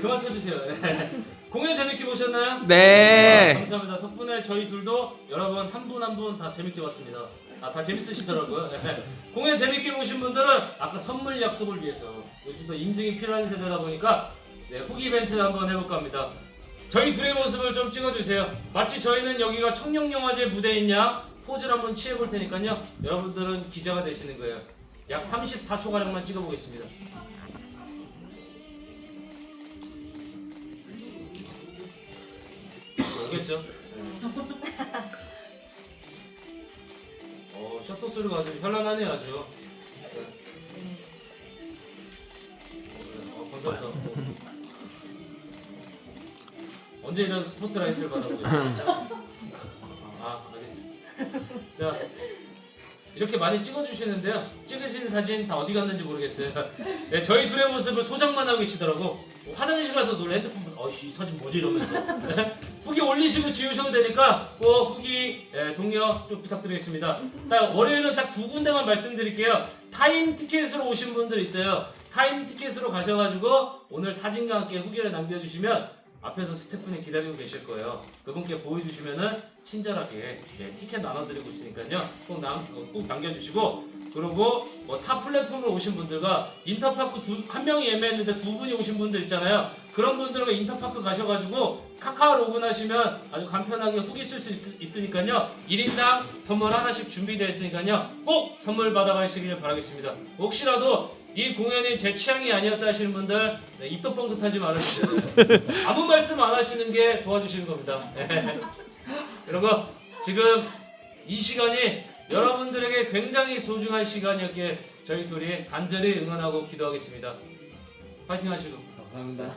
그만 쳐주세요. 네. 공연 재밌게 보셨나요? 아, 네. 감사합니다. 덕분에 저희 둘도 여러분 한 분 한 분 다 재밌게 봤습니다. 아, 다 재밌으시더라고요. 네. 공연 재밌게 보신 분들은 아까 선물 약속을 위해서 요즘도 인증이 필요한 세대다 보니까 이제 후기 이벤트 한번 해볼까 합니다. 저희 둘의 모습을 좀 찍어주세요. 마치 저희는 여기가 청룡영화제 무대인 양 포즈를 한번 취해볼 테니까요. 여러분들은 기자가 되시는 거예요. 약 34초가량만 찍어보겠습니다. 오겠죠? 어, 셔터 소리가 아주 현란하네요, 아주. 어, 감사합니다. 어. 언제 이런 스포트라이트를 받아보겠습니까? 아, 알겠습니다. 자, 이렇게 많이 찍어주시는데요. 찍으신 사진 다 어디 갔는지 모르겠어요. 네, 저희 둘의 모습을 소장만 하고 계시더라고. 화장실 가서 놀래 핸드폰 보고 어이씨 이 사진 뭐지 이러면서 네? 후기 올리시고 지우셔도 되니까 꼭 후기 예, 동료 좀 부탁드리겠습니다. 딱 월요일은 딱 두 군데만 말씀드릴게요. 타임 티켓으로 오신 분들 있어요. 타임 티켓으로 가셔가지고 오늘 사진과 함께 후기를 남겨주시면 앞에서 스태프분이 기다리고 계실 거예요. 그분께 보여주시면은 친절하게 예, 티켓 나눠드리고 있으니까요. 꼭, 남, 어, 꼭 남겨주시고 그리고 뭐타 플랫폼으로 오신 분들과 인터파크 두, 한 명이 예매했는데 두 분이 오신 분들 있잖아요. 그런 분들은 인터파크 가셔가지고 카카오 로그인하시면 아주 간편하게 후기 쓸 수 있으니까요. 1인당 선물 하나씩 준비되어 있으니까요. 꼭 선물 받아가시길 바라겠습니다. 혹시라도 이 공연이 제 취향이 아니었다 하시는 분들 네, 입도 뻥긋하지 말아주세요. 아무 말씀 안 하시는 게 도와주시는 겁니다. 여러분 지금 이 시간이 여러분들에게 굉장히 소중한 시간이었기에 저희 둘이 간절히 응원하고 기도하겠습니다. 파이팅 하시고 감사합니다.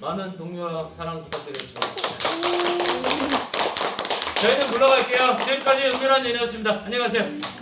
많은 동료와 사랑 부탁드리겠습니다. 저희는 물러갈게요. 지금까지 은밀한 연이었습니다. 안녕히 가세요.